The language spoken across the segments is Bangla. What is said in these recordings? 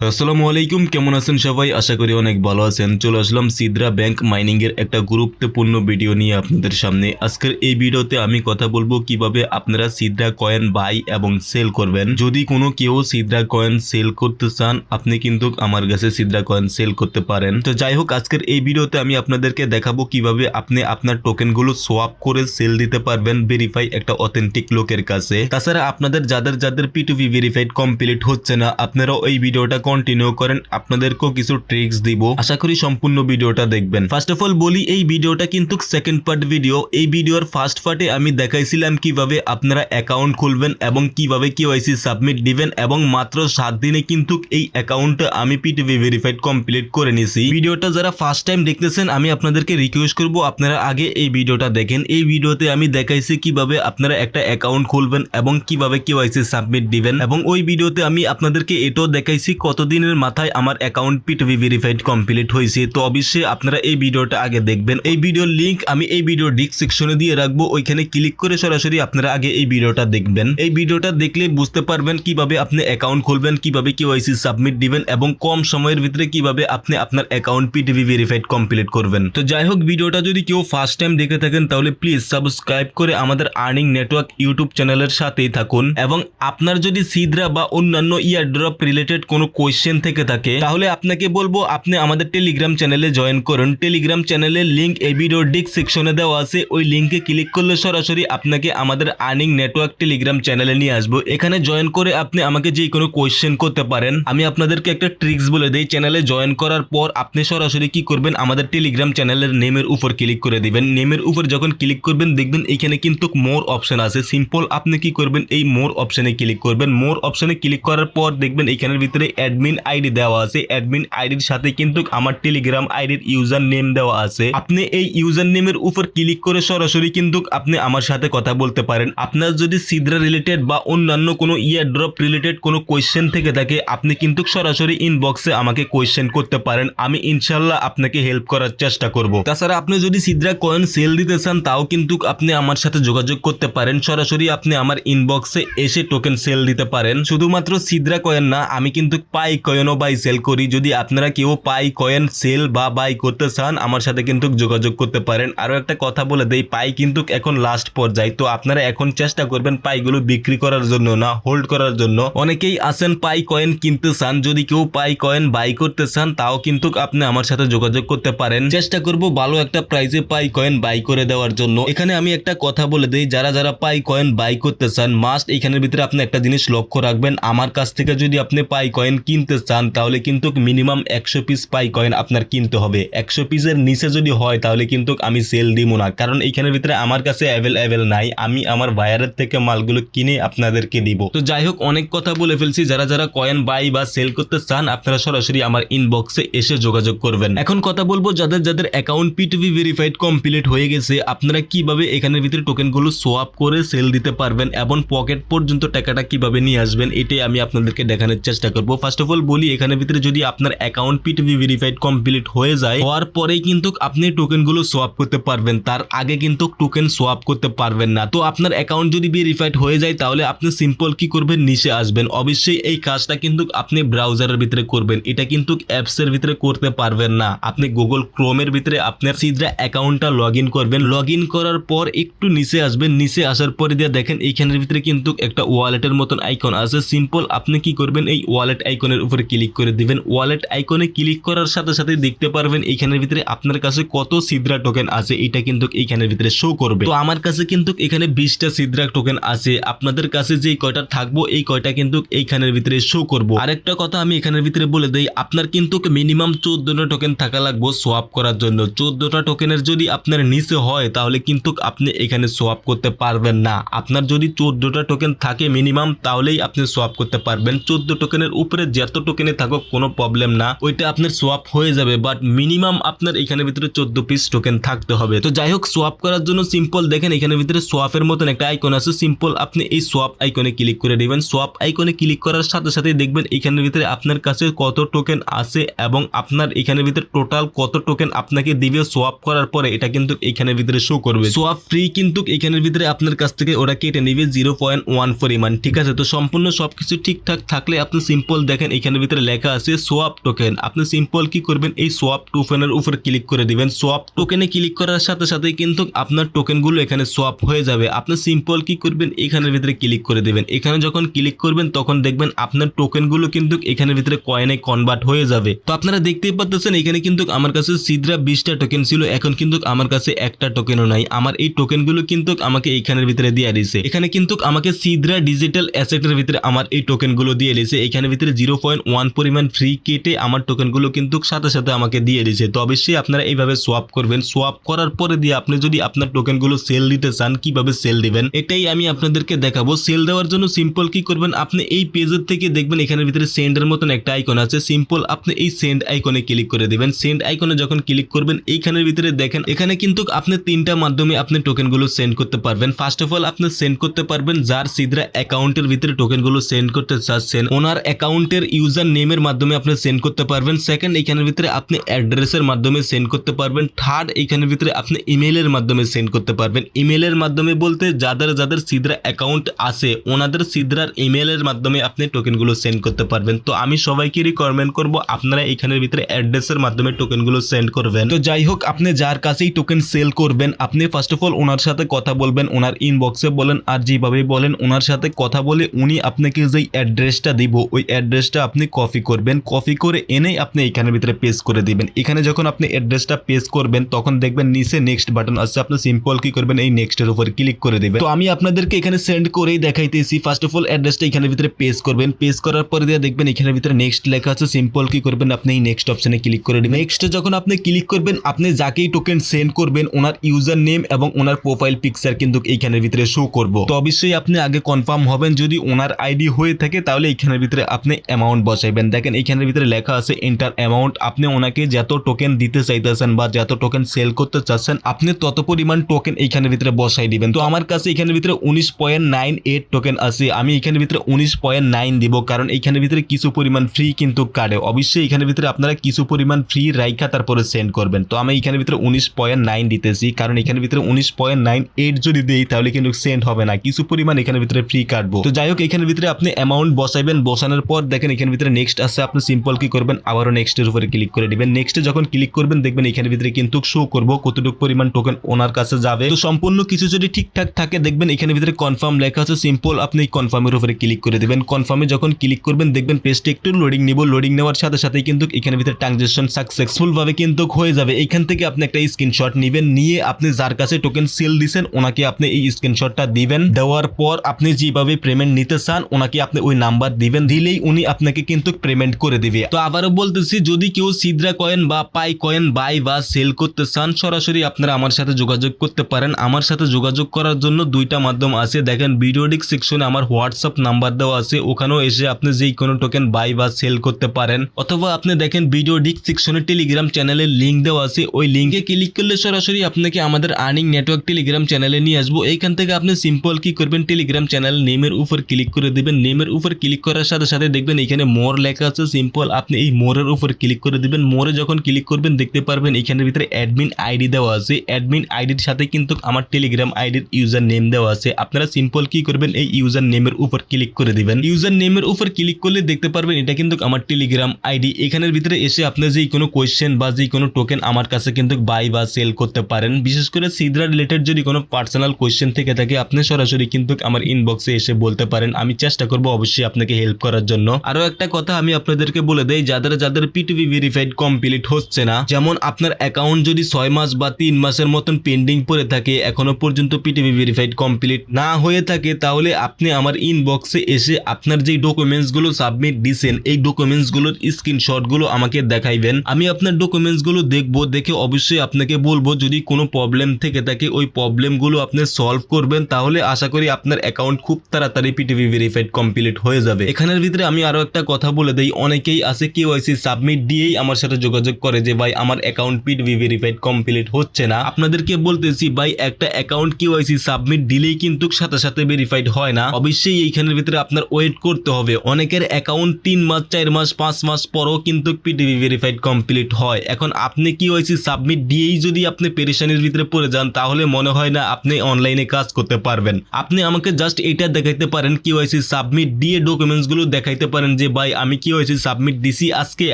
আসসালামু আলাইকুম, কেমন আছেন সবাই? আশা করি অনেক ভালো আছেন। চলে আসলাম সিদ্রা ব্যাংক মাইনিং এর একটা গুরুত্বপূর্ণ ভিডিও নিয়ে আপনাদের সামনে। আজকের এই ভিডিওতে আমি কথা বলব কীভাবে আপনারা সিদ্রা কয়েন বাই এবং সেল করবেন। যদি কোনো কেউ সিদ্রা কয়েন সেল করতে চান, আপনি কিন্তু আমার কাছে সিদ্রা কয়েন সেল করতে পারেন। তো যাই হোক, আজকের এই ভিডিওতে আমি আপনাদেরকে দেখাবো কীভাবে আপনি আপনার টোকেনগুলো সোয়াপ করে সেল দিতে পারবেন ভেরিফাই একটা অথেন্টিক লোকের কাছে। তাছাড়া আপনাদের যাদের যাদের পিটুপি ভেরিফাইড কমপ্লিট হচ্ছে না, আপনারাও এই ভিডিওটা কন্টিনিউ করেন, আপনাদেরকেও কিছু ট্রিক্স দিব। আশা করি সম্পূর্ণ ভিডিওটা দেখবেন। ফার্স্ট অফ অল বলি, এই ভিডিওটা কিন্তু সেকেন্ড পার্ট ভিডিও এই ভিডিওর ফার্স্ট পার্টে আমি দেখাইছিলাম কীভাবে আপনারা অ্যাকাউন্ট খুলবেন এবং কীভাবে কেওয়াইসি সাবমিট দিবেন এবং মাত্র সাত দিনে কিন্তু এই অ্যাকাউন্টটা আমি পিটিভি ভেরিফাইড কমপ্লিট করে নিয়েছি। ভিডিওটা যারা ফার্স্ট টাইম দেখতেছেন, আমি আপনাদেরকে রিকোয়েস্ট করব, আপনারা আগে এই ভিডিওটা দেখেন। এই ভিডিওতে আমি দেখাইছি কীভাবে আপনারা একটা অ্যাকাউন্ট খুলবেন এবং কীভাবে কেওয়াইসি সাবমিট দিবেন এবং ওই ভিডিওতে আমি আপনাদেরকে এটাও দেখাইছি কতদিনের মাথায় আমার অ্যাকাউন্ট পিটিভি ভেরিফাইড কমপ্লিট হয়েছে। তো অবশ্যই আপনারা এই ভিডিওটা আগে দেখবেন। এই ভিডিওর লিঙ্ক আমি এই ভিডিও ডিসক্রিপশনে দিয়ে রাখব। ওইখানে ক্লিক করে সরাসরি আপনারা আগে এই ভিডিওটা দেখবেন। এই ভিডিওটা দেখলে বুঝতে পারবেন কীভাবে আপনি অ্যাকাউন্ট খুলবেন, কীভাবে কেওয়াইসি সাবমিট দিবেন এবং কম সময়ের ভিতরে কীভাবে আপনি আপনার অ্যাকাউন্ট পিটিভি ভেরিফাইড কমপ্লিট করবেন। তো যাই হোক, ভিডিওটা যদি কেউ ফার্স্ট টাইম দেখে থাকেন, তাহলে প্লিজ সাবস্ক্রাইব করে আমাদের আর্নিং নেটওয়ার্ক ইউটিউব চ্যানেলের সাথেই থাকুন এবং আপনার যদি সিদ্রা বা অন্যান্য ইয়ারড্রপ রিলেটেড কোনো কোয়েশ্চেন থেকে থাকে, তাহলে আপনাকে বলব, আপনি আমাদের টেলিগ্রাম চ্যানেলে জয়েন করুন। টেলিগ্রাম চ্যানেলের লিঙ্ক এই ভিডিও ডিক সেকশনে দেওয়া আছে। ওই লিঙ্কে ক্লিক করলে সরাসরি আপনাকে আমাদের আর্নিং নেটওয়ার্ক টেলিগ্রাম চ্যানেলে নিয়ে আসব। এখানে জয়েন করে আপনি আমাকে যে কোনো কোয়েশ্চেন করতে পারেন। আমি আপনাদেরকে একটা ট্রিক্স বলে দিই। চ্যানেলে জয়েন করার পর আপনি সরাসরি কি করবেন? আমাদের টেলিগ্রাম চ্যানেলের নেমের উপর ক্লিক করে দিবেন। নেমের উপর যখন ক্লিক করবেন, দেখবেন এখানে কিন্তু মোর অপশন আছে। সিম্পল আপনি কি করবেন? এই মোর অপশনে ক্লিক করবেন। মোর অপশনে ক্লিক করার পর দেখবেন এখানের ভিতরে অ্যাডমিন আইডি দেওয়া আছে। অ্যাডমিন আইডির সাথে কিন্তু আমার টেলিগ্রাম আইডির ইউজার নেম দেওয়া আছে। আপনি এই ইউজার নেমের উপর ক্লিক করে সরাসরি কিন্তু আপনি আমার সাথে কথা বলতে পারেন। আপনার যদি সিদ্রা রিলেটেড বা অন্যান্য কোনো ইয়ার ড্রপ রিলেটেড কোনো কোয়েশ্চেন থেকে থাকে, আপনি কিন্তু সরাসরি ইনবক্সে আমাকে কোয়েশ্চেন করতে পারেন। আমি ইনশাল্লাহ আপনাকে হেল্প করার চেষ্টা করব। তাছাড়া আপনি যদি সিদ্রা কয়েন সেল দিতে চান, তাও কিন্তু আপনি আমার সাথে যোগাযোগ করতে পারেন। সরাসরি আপনি আমার ইনবক্সে এসে টোকেন সেল দিতে পারেন। শুধুমাত্র সিদ্রা কয়েন না, আমি কিন্তু পাই কয়েনও বাই সেল করি। যদি আপনারা কেউ পাই কয়েন সেল বা বাই করতে চান, আমার সাথে কিন্তু যোগাযোগ করতে পারেন। আরও একটা কথা বলে দেই, পাই কিন্তু এখন লাস্ট পর্যায়ে। তো আপনারা এখন চেষ্টা করবেন পাইগুলো বিক্রি করার জন্য না হোল্ড করার জন্য। অনেকেই আছেন পাই কয়েন কিনতে চান, যদি কেউ পাই কয়েন বাই করতে চান, তাও কিন্তু আপনি আমার সাথে যোগাযোগ করতে পারেন। চেষ্টা করব ভালো একটা প্রাইসে পাই কয়েন বাই করে দেওয়ার জন্য। এখানে আমি একটা কথা বলে দিই, যারা যারা পাই কয়েন বাই করতে চান মাস্ট এখানের ভিতরে আপনি একটা জিনিস লক্ষ্য রাখবেন। আমার কাছ থেকে যদি আপনি পাই কয়েন কিনতে চান, তাহলে কিন্তু মিনিমাম একশো পিস পাই কয়েন আপনার কিনতে হবে। একশো পিসের নিচে যদি হয়, তাহলে কিন্তু আমি সেল দিব না। কারণ এখানের ভিতরে আমার কাছে অ্যাভেলেবেল নাই, আমি আমার বায়ারের থেকে মালগুলো কিনে আপনাদেরকে দিব। তো যাই হোক, অনেক কথা বলে ফেলছি। যারা যারা কয়েন বাই বা সেল করতে চান, আপনারা সরাসরি আমার ইনবক্সে এসে যোগাযোগ করবেন। এখন কথা বলব যাদের যাদের অ্যাকাউন্ট পিটিভি ভেরিফাইড কমপ্লিট হয়ে গেছে, আপনারা কীভাবে এখানের ভিতরে টোকেনগুলো সোয়াপ করে সেল দিতে পারবেন এবং পকেট পর্যন্ত টাকাটা কীভাবে নিয়ে আসবেন, এটাই আমি আপনাদেরকে দেখানোর চেষ্টা করব। ফার্স্ট অফ অল বলি এখানের ভিতরে যদি আপনার অ্যাকাউন্ট পিটিভি ভেরিফাইড কমপ্লিট হয়ে যায়, হওয়ার পরেই কিন্তু আপনি টোকেনগুলো সোয়াপ করতে পারবেন। তার আগে কিন্তু টোকেন সোয়াপ করতে পারবেন না। তো আপনার অ্যাকাউন্ট যদি ভেরিফাইড হয়ে যায়, তাহলে আপনি সিম্পল কি করবেন? নিচে আসবেন। অবশ্যই এই কাজটা কিন্তু আপনি ব্রাউজারের ভিতরে করবেন। এটা কিন্তু অ্যাপসের ভিতরে করতে পারবেন না। আপনি গুগল ক্রোমের ভিতরে আপনার সিদ্রা অ্যাকাউন্টটা লগ করবেন। লগ করার পর একটু নিচে আসবেন। নিচে আসার পরে দিয়ে দেখেন, এইখানের ভিতরে কিন্তু একটা ওয়ালেটের মতন আইকন আছে। সিম্পল আপনি কি করবেন? এই ওয়ালেট আইকনের উপরে ক্লিক করে দিবেন। ওয়ালেট আইকনে ক্লিক করার সাথে সাথে দেখতে পারবেন এইখানের ভিতরে আপনার কাছে কত সিদ্রা টোকেন আছে, এটা কিন্তু এইখানের ভিতরে শো করবে। তো আমার কাছে কিন্তু এখানে বিশটা সিদ্রা টোকেন আছে। আপনাদের কাছে যে কয়টা থাকব, এই কয়টা কিন্তু এইখানের ভিতরে শো করব। আরেকটা কথা আমি এখানের ভিতরে বলে দিই, আপনার কিন্তু মিনিমাম চোদ্দটা টোকেন থাকা লাগবো সোয়াপ করার জন্য। চোদ্দটা টোকেনের যদি আপনার নিচে হয়, তাহলে কিন্তু আপনি এখানে সোয়াপ করতে পারবেন না। আপনার যদি চোদ্দটা টোকেন থাকে মিনিমাম তাহলেই আপনি সোয়াপ করতে পারবেন। চোদ্দ টোকেনের উপরে যত টোকেনে থাকুক কোনো প্রবলেম না। ওইটা আপনার সোয়াপ হয়ে যাবে বাট মিনিমাম আপনার এখানে ভিতরে চোদ্দ পিস টোকেন থাকতে হবে। তো যাই হোক সোয়াপ করার জন্য সিম্পল দেখেন এখানে ভিতরে সোয়াপের মতন একটা আইকন আছে। সিম্পল আপনি এই সোয়াপ আইকনে ক্লিক করে দিবেন। সোয়াপ আইকনে ক্লিক করার সাথে সাথে দেখবেন এখানের ভিতরে আপনার কাছে কত টোকেন আছে এবং আপনার এখানের ভিতরে টোটাল কত টোকেন আপনাকে দিবে। সোয়াপ করার পরে এটা কিন্তু এখানের ভিতরে শো করবে। সোয়াপ ফ্রি কিন্তু এখানের ভিতরে আপনার কাছ থেকে ওরা কেটে নেবে। জিরো পয়েন্ট ওয়ান ফোর ইমান, ঠিক আছে? তো সম্পূর্ণ সবকিছু ঠিকঠাক থাকলে আপনি সিম্পল দেখেন দেখেন এখানের ভিতরে লেখা আছে সোয়াপ টোকেন আপনি সিম্পল কি করবেন? এই সোয়াপ টোকেনের উপর ক্লিক করে দিবেন। সোয়াপ টোকেনে ক্লিক করার সাথে সাথে কিন্তু আপনার টোকেনগুলো এখানে সোয়াপ হয়ে যাবে। আপনি সিম্পল কি করবেন? এখানের ভিতরে ক্লিক করে দিবেন। এখানে যখন ক্লিক করবেন, তখন দেখবেন আপনার টোকেনগুলো কিন্তু এখানের ভিতরে কয়েনে কনভার্ট হয়ে যাবে। তো আপনারা দেখতেই পাচ্ছেন এখানে কিন্তু আমার কাছে সিদ্রা বিশটা টোকেন ছিল। এখন কিন্তু আমার কাছে একটা টোকেনও নাই। আমার এই টোকেনগুলো কিন্তু আমাকে এখানের ভিতরে দিয়ে দিয়েছে। এখানে কিন্তু আমাকে সিদ্রা ডিজিটাল অ্যাসেটের ভিতরে আমার এই টোকেনগুলো দিয়ে দিয়েছে। এখানের ভিতরে পয়েন্ট ওয়ান পরিমাণ ফ্রি কেটে আমার টোকেনগুলো কিন্তু সাথে সাথে আমাকে দিয়ে দিয়েছে। তো অবশ্যই আপনারা এইভাবে সোয়াপ করবেন। সোয়াপ করার পরে দিয়ে আপনি যদি আপনার টোকেনগুলো সেল দিতে চান, কীভাবে সেল দিবেন, এটাই আমি আপনাদেরকে দেখাবো। সেল দেওয়ার জন্য সিম্পল কি করবেন? আপনি এই পেজের থেকে দেখবেন এখানের ভিতরে সেন্ডের মতন একটা আইকন আছে। সিম্পল আপনি এই সেন্ড আইকনে ক্লিক করে দিবেন। সেন্ড আইকনে যখন ক্লিক করবেন, এইখানের ভিতরে দেখেন, এখানে কিন্তু আপনি তিনটা মাধ্যমে আপনি টোকেনগুলো সেন্ড করতে পারবেন। ফার্স্ট অফ অল আপনি সেন্ড করতে পারবেন যার সিদ্রা অ্যাকাউন্টের ভিতরে টোকেনগুলো সেন্ড করতে চাচ্ছেন। ওনার অ্যাকাউন্টের ইউজার নেমের মাধ্যমে আপনি সেন্ড করতে পারবেন। সেকেন্ড এইখানের ভিতরে আপনি অ্যাড্রেসের মাধ্যমে সেন্ড করতে পারবেন। থার্ড এইখানের ভিতরে আপনি ইমেলের মাধ্যমে সেন্ড করতে পারবেন। ইমেলের মাধ্যমে বলতে যাদের যাদের সিদ্রা অ্যাকাউন্ট আছে, ওনাদের সিদ্রার ইমেলের মাধ্যমে আপনি টোকেনগুলো সেন্ড করতে পারবেন। তো আমি সবাইকে রিকমেন্ড করব, আপনারা এখানের ভিতরে অ্যাড্রেসের মাধ্যমে টোকেনগুলো সেন্ড করবেন। তো যাই হোক, আপনি যার কাছেই টোকেন সেল করবেন, আপনি ফার্স্ট অফ অল ওনার সাথে কথা বলবেন, ওনার ইনবক্সে বলেন, আর যেভাবে বলেন, ওনার সাথে কথা বলে উনি আপনাকে যেই অ্যাড্রেসটা দিব, ওই অ্যাড্রেসটা আপনি কপি করবেন। কপি করে এনেই আপনি এখানের ভিতরে পেস্ট করে দিবেন। এখানে যখন আপনি অ্যাড্রেসটা পেস্ট করবেন, তখন দেখবেন নিচে নেক্সট বাটন আছে আপনি সিম্পল কি করবেন? এই নেক্সটের উপর ক্লিক করে দিবেন। তো আমি আপনাদেরকে এখানে সেন্ড করেই দেখাইতেছি। ফার্স্ট অফ অল অ্যাড্রেসটা এখানের ভিতরে পেস্ট করবেন। পেস্ট করার পরে দিয়ে দেখবেন এখানের ভিতরে নেক্সট লেখা আছে। সিম্পল কি করবেন? আপনি এই নেক্সট অপশনে ক্লিক করে দিবেন। নেক্সটে যখন আপনি ক্লিক করবেন, আপনি যাকেই টোকেন সেন্ড করবেন, ওনার ইউজার নেম এবং ওনার প্রোফাইল পিকচার কিন্তু এইখানের ভিতরে শো করব। তো অবশ্যই আপনি আগে কনফার্ম হবেন। যদি ওনার আইডি হয়ে থাকে, তাহলে এইখানের ভিতরে আপনি অ্যামাউন্ট বসাইবেন দেখেন এইখানের ভিতরে লেখা আছে এন্টার অ্যামাউন্ট আপনি ওনাকে যত টোকেন দিতে চাইতেছেন বা যত টোকেন সেল করতে চাচ্ছেন আপনি তত পরিমাণ টোকেন এইখানের ভিতরে বসাই দিবেন তো আমার কাছে এখানের ভিতরে উনিশ পয়েন্ট নাইন এইট টোকেন আছে আমি এখানের ভিতরে উনিশ পয়েন্ট নাইন দিব কারণ এইখানের ভিতরে কিছু পরিমাণ ফ্রি কিন্তু কাটে অবশ্যই এখানের ভিতরে আপনারা কিছু পরিমাণ ফ্রি রাইখা তারপরে সেন্ড করবেন তো আমি এখানের ভিতরে উনিশ পয়েন্ট নাইন দিতেছি কারণ এখানের ভিতরে উনিশ পয়েন্ট নাইন এইট যদি দিই তাহলে কিন্তু সেন্ড হবে না কিছু পরিমাণ এখানের ভিতরে ফ্রি কাটবো তো যাই হোক এখানের ভিতরে আপনি অ্যামাউন্ট বসাইবেন বসানোর পর দেখেন এখানের ভিতরে নেক্সট আছে, আপনি সিম্পল কি করবেন, আবারও নেক্সটের উপরে ক্লিক করে দিবেন। নেক্সটে যখন ক্লিক করবেন, দেখবেন এখানের ভিতরে কিন্তু শো করব, কতটুকু পরিমাণ টোকেন ওনার কাছে যাবে। তো সম্পূর্ণ কিছু যদি ঠিকঠাক থাকে, দেখবেন এখানের ভিতরে কনফার্ম লেখা আছে সিম্পল আপনি কনফার্মের উপরে ক্লিক করে দিবেন। কনফার্মে যখন ক্লিক করবেন, দেখবেন পেজটা একটু লোডিং নিব। লোডিং নেওয়ার সাথে সাথে কিন্তু এখানের ভিতরে ট্রানজেকশন সাকসেসফুল ভাবে কিন্তু হয়ে যাবে। এখান থেকে আপনি একটা স্ক্রিনশট নেবেন, নিয়ে আপনি যার কাছে টোকেন সেল দিছেন, ওনাকে আপনি এই স্ক্রিনশটটা দিবেন। দেওয়ার পর আপনি যেভাবে পেমেন্ট নিতে চান, ওনাকে আপনি ওই নাম্বার দিবেন। দিলেই উনি আপনাকে কিন্তু পেমেন্ট করে দিবে। তো আবারও বলতেছি, যদি কেউ সিদ্রা কয়েন বা পাই কয়েন বাই বা সেল করতে চান, সরাসরি আপনারা আমার সাথে যোগাযোগ করতে পারেন। আমার সাথে যোগাযোগ করার জন্য দুইটা মাধ্যম আছে। দেখেন ভিডিওডিক সেকশনে আমার হোয়াটসঅ্যাপ নাম্বার দেওয়া আছে। ওখানেও এসে আপনি যেই কোনো টোকেন বাই বা সেল করতে পারেন। অথবা আপনি দেখেন ভিডিও ডিক সেকশনে টেলিগ্রাম চ্যানেলের লিঙ্ক দেওয়া আছে। ওই লিঙ্কে ক্লিক করলে সরাসরি আপনাকে আমাদের আর্নিং নেটওয়ার্ক টেলিগ্রাম চ্যানেলে নিয়ে আসব। এইখান থেকে আপনি সিম্পল কি করবেন টেলিগ্রাম চ্যানেল নেমের উপর ক্লিক করে দিবেন। নেমের উপর ক্লিক করার সাথে সাথে দেখবেন এখানে মোর লেখা আছে সিম্পল আপনি এই মোরের উপর ক্লিক করে দিবেন। মোরে যখন ক্লিক করবেন, দেখতে পারবেন এখানের ভিতরে অ্যাডমিন আইডি দেওয়া আছে। অ্যাডমিন আইডির সাথে কিন্তু আমার টেলিগ্রাম আইডির ইউজার নেম দেওয়া আছে। আপনারা সিম্পল কি করবেন? এই ইউজার নেমের উপর ক্লিক করে দিবেন। ইউজার নেমের উপর ক্লিক করলে দেখতে পারবেন এটা কিন্তু আমার টেলিগ্রাম আইডি এখানের ভিতরে এসে আপনি যে কোনো কোয়েশ্চেন বা যে কোনো টোকেন আমার কাছে কিন্তু বাই বা সেল করতে পারেন। বিশেষ করে সিদ্রা রিলেটেড যদি কোনো পার্সোনাল কোয়েশ্চেন থেকে থাকে, আপনি সরাসরি কিন্তু আমার ইনবক্সে এসে বলতে পারেন। আমি চেষ্টা করব অবশ্যই আপনাকে হেল্প করার জন্য। আরও একটা কথা আমি আপনাদেরকে বলে দেই, যাদের যাদের পিটিভি ভেরিফাইড কমপ্লিট হচ্ছে না, যেমন আপনার অ্যাকাউন্ট যদি ছয় মাস বা তিন মাসের মতন পেন্ডিং পড়ে থাকে, এখনও পর্যন্ত পিটিভি ভেরিফাইড কমপ্লিট না হয়ে থাকে, তাহলে আপনি আমার ইনবক্সে এসে আপনার যে ডকুমেন্টসগুলো সাবমিট দিছেন, এই ডকুমেন্টসগুলোর স্ক্রিনশটগুলো আমাকে দেখাইবেন। আমি আপনার ডকুমেন্টসগুলো দেখব, দেখে অবশ্যই আপনাকে বলব, যদি কোনো প্রবলেম থেকে থাকে, ওই প্রবলেমগুলো আপনি সলভ করবেন, তাহলে আশা করি আপনার অ্যাকাউন্ট খুব তাড়াতাড়ি পিটিভি ভেরিফাইড কমপ্লিট হয়ে যাবে। এখানের ভিতরে আমি আরও একটা কথা বলে দেই, অনেকেই আছে কেওয়াইসি সাবমিট দিয়েই আমার সাথে যোগাযোগ করে যে, ভাই, আমার অ্যাকাউন্ট পিটিভি ভেরিফাইড কমপ্লিট হচ্ছে না। আপনাদেরকে বলতেছি, ভাই, একটা অ্যাকাউন্ট কেওয়াইসি সাবমিট দিলেই কিন্তু সাথে সাথে ভেরিফাইড হয় না। অবশ্যই এইখানের ভিতরে আপনার ওয়েট করতে হবে। অনেকের অ্যাকাউন্ট তিন মাস, চার মাস, পাঁচ মাস পরও কিন্তু পিটিভি ভেরিফাইড কমপ্লিট হয়। এখন আপনি কেওয়াইসি সাবমিট দিয়েই যদি আপনি পেরেশানির ভিতরে পড়ে যান, তাহলে মনে হয় না আপনি অনলাইনে কাজ করতে পারবেন। আপনি আমাকে জাস্ট এটা দেখাইতে পারেন কেওয়াইসি সাবমিট দিয়ে ডকুমেন্টসগুলো দেখাইতে পারেন যে, ভাই, আমি কি হয়েছে? সাবমিট দিছি আজকে।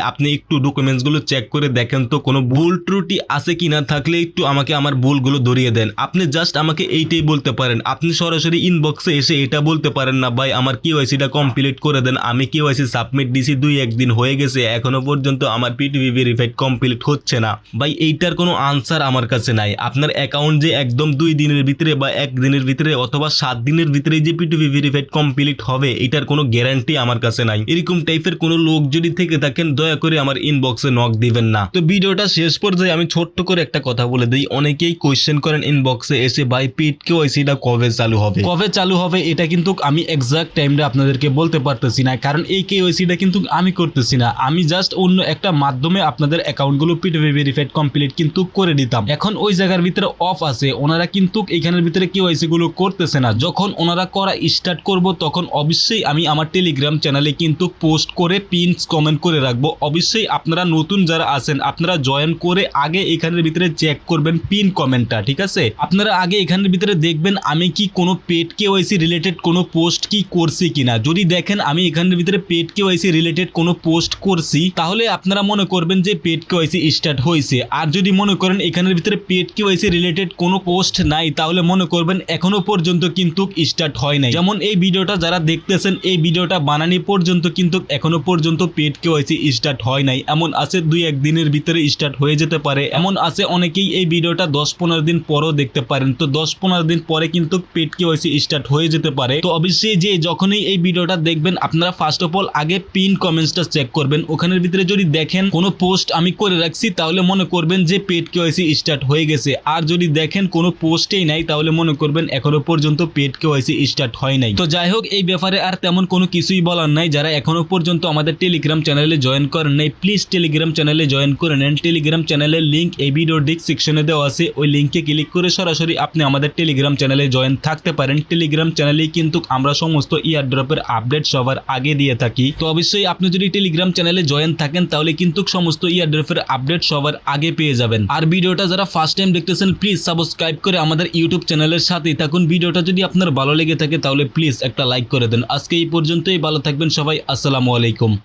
আপনি একটু ডকুমেন্টসগুলো চেক করে দেখেন তো, কোনো ভুল ত্রুটি আছে কিনা থাকলে একটু আমাকে আমার ভুলগুলো ধরিয়ে দেন। আপনি জাস্ট আমাকে এইটাই বলতে পারেন। আপনি সরাসরি ইনবক্সে এসে এটা বলতে পারেন না, ভাই, আমার কেওয়াইসিটা কমপ্লিট করে দেন। আমি কেওয়াইসি সাবমিট দিছি দুই একদিন হয়ে গেছে। এখনও পর্যন্ত আমার পিটিভি ভেরিফাইড কমপ্লিট হচ্ছে না। ভাই, এইটার কোনো আনসার আমার কাছে নাই। আপনার অ্যাকাউন্ট যে একদম দুই দিনের ভিতরে বা এক দিনের ভিতরে অথবা সাত দিনের ভিতরে যে পিটিভি ভেরিফাইড কমপ্লিট হবে, এটার কোনো গ্যারান্টি আমার কাছে নাই। এরকম টাইপের কোনো লোক যদি থেকে থাকেন, দয়া করে আমার ইনবক্সে নক দিবেন না। তো ভিডিওটা শেষ পর্যায়ে আমি ছোট্ট করে একটা কথা বলে দিই। অনেকেই কোয়েশ্চেন করেন ইনবক্সে এসে, ভাই পিট কে কেওয়াইসিটা কবে চালু হবে? কবে চালু হবে এটা কিন্তু আমি এক্সাক্ট টাইমটা আপনাদেরকে বলতে পারতেছি না, কারণ এই কে কেওয়াইসিটা কিন্তু আমি করতেছি না। আমি জাস্ট অন্য একটা মাধ্যমে আপনাদের অ্যাকাউন্টগুলো পিটিভি ভেরিফাইড কমপ্লিট কিন্তু করে দিতাম এখন ওই জায়গার ভিতরে অফ আছে। ওনারা কিন্তু এখানের ভিতরে কেওয়াইসি গুলো করতেছে না। যখন ওনারা করা স্টার্ট করব, তখন অবশ্যই আমি আমার টেলিগ্রাম চ্যানেলে কিন্তু পোস্ট করে পিনস কমেন্ট করে রাখব। অবশ্যই আপনারা নতুন যারা আছেন, আপনারা জয়েন করে আগে এখানের ভিতরে চেক করবেন পিন কমেন্টটা, ঠিক আছে? আপনারা আগে এখানের ভিতরে দেখবেন আমি কি কোনো পেড কেওয়াইসি রিলেটেড কোনো পোস্ট কি করছি কিনা। যদি দেখেন আমি এখানের ভিতরে পেড কেওয়াইসি রিলেটেড কোনো পোস্ট করছি, তাহলে আপনারা মনে করবেন যে পেড কেওয়াইসি স্টার্ট হয়েছে আর যদি মনে করেন এখানের ভিতরে পেড কেওয়াইসি রিলেটেড কোনো পোস্ট নাই, তাহলে মনে করবেন এখনও পর্যন্ত কিন্তু স্টার্ট হয় নাই। যেমন এই ভিডিওটা যারা দেখতেছেন, এই ভিডিওটা বানানি পর্যন্ত কিন্তু এখনও পর্যন্ত পেড কেওয়াইসি স্টার্ট হয় নাই। এমন আছে দুই এক দিনের ভিতরে স্টার্ট হয়ে যেতে পারে। এমন আছে অনেকেই এই ভিডিওটা দশ পনেরো দিন পরও দেখতে পারেন। তো দশ পনেরো দিন পরে কিন্তু পেড কেওয়াইসি স্টার্ট হয়ে যেতে পারে। তো অবশ্যই যে যখনই এই ভিডিওটা দেখবেন, আপনারা ফার্স্ট অফ অল আগে পিন কমেন্টসটা চেক করবেন। ওখানের ভিতরে যদি দেখেন কোনো পোস্ট আমি করে রাখছি, তাহলে মনে করবেন যে পেড কেওয়াইসি স্টার্ট হয়ে গেছে। আর যদি দেখেন কোনো পোস্টেই নাই, তাহলে মনে করবেন এখনও পর্যন্ত পেড কেওয়াইসি স্টার্ট হয় নাই। তো যাই হোক, এই ব্যাপারে আর তেমন কোনো কিছুই বলার নাই। যারা এখনও পর্যন্ত আমাদের টেলিগ্রাম চ্যানেলে জয়েন করেন নাই প্লিজ টেলিগ্রাম চ্যানেলে জয়েন করে নেন। টেলিগ্রাম চ্যানেলের লিঙ্ক এই ভিডিও ডিসক্রিপশনে দেওয়া আছে। ওই লিঙ্কে ক্লিক করে সরাসরি আপনি আমাদের টেলিগ্রাম চ্যানেলে জয়েন থাকতে পারেন। টেলিগ্রাম চ্যানেলেই কিন্তু আমরা সমস্ত ইয়ার ড্রপের আপডেট সবার আগে দিয়ে থাকি। তো অবশ্যই আপনি যদি টেলিগ্রাম চ্যানেলে জয়েন থাকেন, তাহলে কিন্তু সমস্ত ইয়ার ড্রপের আপডেট সবার আগে পেয়ে যাবেন। আর ভিডিওটা যারা ফার্স্ট টাইম দেখতেছেন প্লিজ সাবস্ক্রাইব করে আমাদের ইউটিউব চ্যানেলের সাথেই থাকুন। ভিডিওটা যদি আপনার ভালো লেগে থাকে, তাহলে প্লিজ একটা লাইক করে দেন। আজকে এই পর্যন্তই, ভালো থাকবেন সবাই। আসসালামু আলাইকুম।